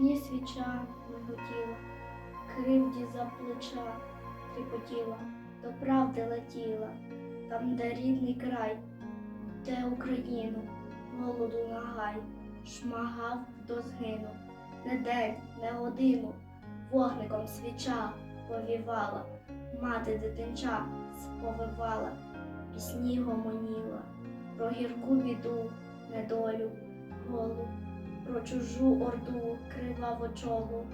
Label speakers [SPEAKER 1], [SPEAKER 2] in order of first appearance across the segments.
[SPEAKER 1] вікні свіча миготіла, кривді за плеча тріпотіла, до правди летіла, там, де рідний край, де Україну, голоду нагай, шмагав до згину, не день, не годину, вогником свіча повівала, мати дитинча сповивала, пісні гомоніла, про гірку біду, недолю, голу, про чужу орду кривавочолу,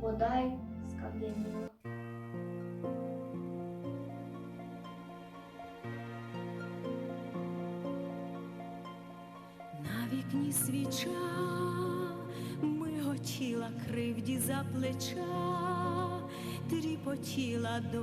[SPEAKER 1] бодай скам'яніла.
[SPEAKER 2] На вікні свіча миготіла кривді за плеча, тріпотіла до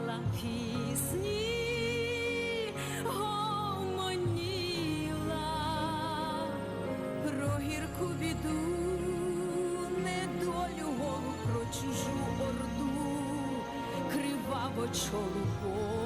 [SPEAKER 2] гірку біду, недолю голу, про чужу орду, криваво чолу